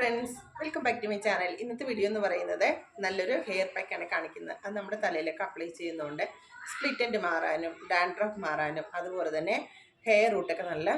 Friends welcome back to my channel ഇന്നത്തെ video എന്ന് പറയുന്നത് നല്ലൊരു ഹെയർ പാക്കാണ് കാണിക്കുന്നത്. അത് നമ്മുടെ തലയിലൊക്കെ അപ്ലൈ ചെയ്യുന്നതുകൊണ്ട് സ്പ്ലിറ്റ് എൻഡ് മാറാനും ഡാൻഡ്രഫ് മാറാനും അതുപോലെ തന്നെ ഹെയർ റൂട്ടൊക്കെ നല്ല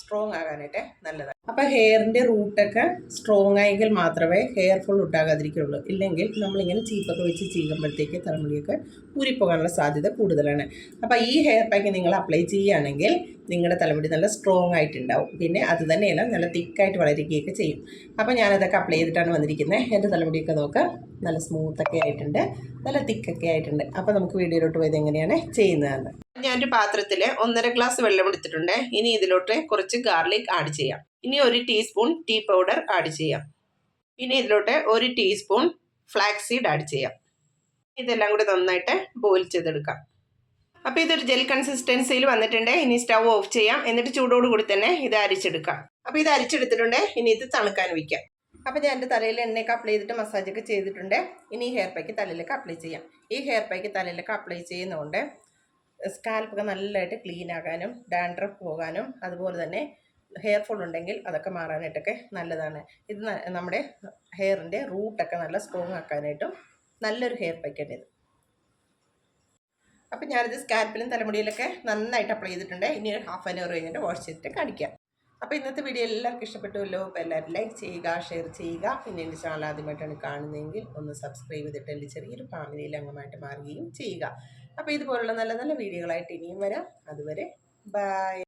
സ്ട്രോങ് ആകാനായിട്ട് നല്ലതാണ്. അപ്പോൾ ഹെയറിന്റെ റൂട്ടൊക്കെ സ്ട്രോങ് ആയെങ്കിൽ മാത്രമേ ഹെയർ ഫുൾ ഉണ്ടാകാതിരിക്കുള്ളൂ. ഇല്ലെങ്കിൽ നമ്മളിങ്ങനെ ചീപ്പൊക്കെ വെച്ച് ചീകുമ്പോഴത്തേക്ക് തലമുടിയൊക്കെ ഊരിപ്പോകാനുള്ള സാധ്യത കൂടുതലാണ്. അപ്പോൾ ഈ ഹെയർ പാക്ക് നിങ്ങൾ അപ്ലൈ ചെയ്യുകയാണെങ്കിൽ നിങ്ങളുടെ തലമുടി നല്ല സ്ട്രോങ് ആയിട്ടുണ്ടാവും. പിന്നെ അത് തന്നെയല്ല നല്ല തിക്കായിട്ട് വളരുകയൊക്കെ ചെയ്യും. അപ്പോൾ ഞാനതൊക്കെ അപ്ലൈ ചെയ്തിട്ടാണ് വന്നിരിക്കുന്നത് എന്റെ തലമുടിയൊക്കെ നോക്കുക നല്ല സ്മൂത്തൊക്കെ ആയിട്ടുണ്ട്. നല്ല തിക്കൊക്കെ ആയിട്ടുണ്ട്. അപ്പോൾ നമുക്ക് വീഡിയോയിലോട്ട് പോയത് എങ്ങനെയാണ്? ചെയ്യുന്നതെന്ന് ഞാനൊരു പാത്രത്തിൽ ഒന്നര ഗ്ലാസ് വെള്ളം എടുത്തിട്ടുണ്ട്. ഇനി ഇതിലോട്ട് കുറച്ച് ഗാർലിക് ആഡ് ചെയ്യാം. ഇനി ഒരു ടീസ്പൂൺ ടീ പൗഡർ ആഡ് ചെയ്യാം. ഇനി ഇതിലോട്ട് ഒരു ടീസ്പൂൺ ഫ്ലാക്സ് സീഡ് ആഡ് ചെയ്യാം. ഇതെല്ലാം കൂടി നന്നായിട്ട് ബോയിൽ ചെയ്തെടുക്കാം. അപ്പോൾ ഇതൊരു ജെൽ കൺസിസ്റ്റൻസിയിൽ വന്നിട്ടുണ്ട്. ഇനി സ്റ്റവ് ഓഫ് ചെയ്യാം. എന്നിട്ട് ചൂടോട് കൂടി തന്നെ ഇത് അരിച്ചെടുക്കാം. അപ്പോൾ ഇത് അരിച്ചെടുത്തിട്ടുണ്ട്. ഇനി ഇത് തണുക്കാൻ വയ്ക്കാം അപ്പോൾ ഞാൻ എന്റെ തലയിൽ എണ്ണയൊക്കെ അപ്ലൈ ചെയ്തിട്ട് മസാജൊക്കെ ചെയ്തിട്ടുണ്ട്. ഇനി ഈ ഹെയർ പാക്ക് തലയിലേക്ക് അപ്ലൈ ചെയ്യാം. ഈ ഹെയർ പാക്ക് തലയിലേക്ക് അപ്ലൈ ചെയ്യുന്നതുകൊണ്ട് സ്കാൽപ്പൊക്കെ നല്ലതായിട്ട് ക്ലീൻ ആകാനും ഡാൻഡ്രഫ് പോകാനും അതുപോലെ തന്നെ ഹെയർ ഫോൾ ഉണ്ടെങ്കിൽ അതൊക്കെ മാറാനായിട്ടൊക്കെ നല്ലതാണ്. ഇത് നമ്മുടെ ഹെയറിന്റെ റൂട്ടൊക്കെ നല്ല സ്ട്രോങ് ആക്കാനായിട്ടും നല്ലൊരു ഹെയർ പാക്കാണ് ഇത്. അപ്പം ഞാനിത് സ്കാൽപ്പിലും തലമുടിയിലൊക്കെ നന്നായിട്ട് അപ്ലൈ ചെയ്തിട്ടുണ്ട്. ഇനി ഒരു ഹാഫ് ആൻ അവർ കഴിഞ്ഞിട്ട് വാഷ് ചെയ്തിട്ട് കാണിക്കാം. അപ്പോൾ ഇന്നത്തെ വീഡിയോ എല്ലാവർക്കും ഇഷ്ടപ്പെട്ടുമല്ലോ അപ്പോൾ എല്ലാവരും ലൈക്ക് ചെയ്യുക ഷെയർ ചെയ്യുക. പിന്നെ എന്റെ ചാനൽ ആദ്യമായിട്ടാണ് കാണുന്നതെങ്കിൽ ഒന്ന് സബ്സ്ക്രൈബ് ചെയ്തിട്ട് എന്റെ ചെറിയൊരു ഫാമിലിയിൽ അംഗമായിട്ട് മാറുകയും ചെയ്യുക. അപ്പോൾ ഇതുപോലുള്ള നല്ല നല്ല വീഡിയോകളായിട്ട് ഇനിയും വരാം. അതുവരെ ബൈ